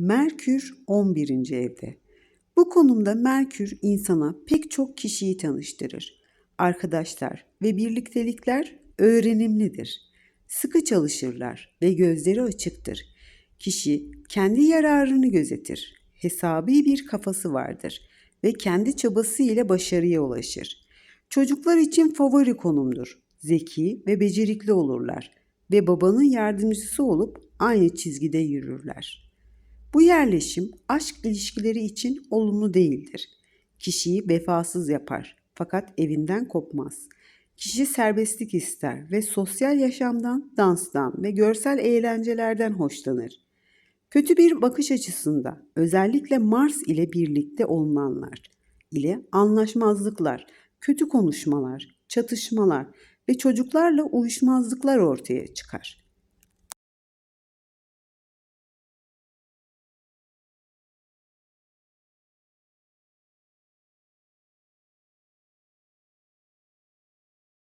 Merkür 11. evde. Bu konumda Merkür insana pek çok kişiyi tanıştırır. Arkadaşlar ve birliktelikler öğrenimlidir. Sıkı çalışırlar ve gözleri açıktır. Kişi kendi yararını gözetir. Hesabi bir kafası vardır ve kendi çabası ile başarıya ulaşır. Çocuklar için favori konumdur. Zeki ve becerikli olurlar ve babanın yardımcısı olup aynı çizgide yürürler. Bu yerleşim aşk ilişkileri için olumlu değildir. Kişiyi vefasız yapar fakat evinden kopmaz. Kişi serbestlik ister ve sosyal yaşamdan, danstan ve görsel eğlencelerden hoşlanır. Kötü bir bakış açısında özellikle Mars ile birlikte olunanlar ile anlaşmazlıklar, kötü konuşmalar, çatışmalar ve çocuklarla uyuşmazlıklar ortaya çıkar.